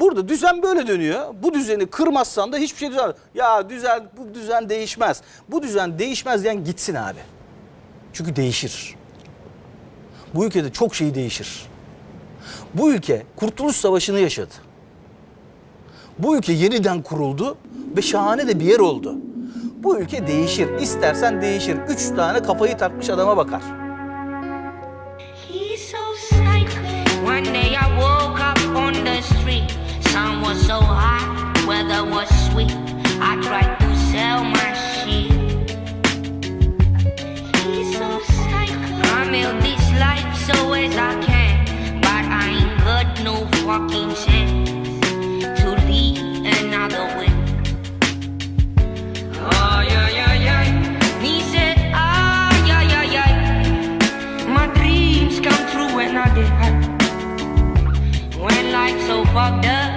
Burada düzen böyle dönüyor. Bu düzeni kırmazsan da hiçbir şey düzen. Ya düzen bu düzen değişmez. Bu düzen değişmez diyen gitsin abi. Çünkü değişir. Bu ülkede çok şey değişir. Bu ülke Kurtuluş Savaşı'nı yaşadı. Bu ülke yeniden kuruldu ve şahane de bir yer oldu. Bu ülke değişir. İstersen değişir. Üç tane kafayı takmış adama bakar. I try to sell my shit. He's so. I made this life so as I can, but I ain't got no fucking chance to lead another way. Oh yeah yeah yeah. He said, ah, yeah yeah yeah. My dreams come true when I. When life's so fucked up.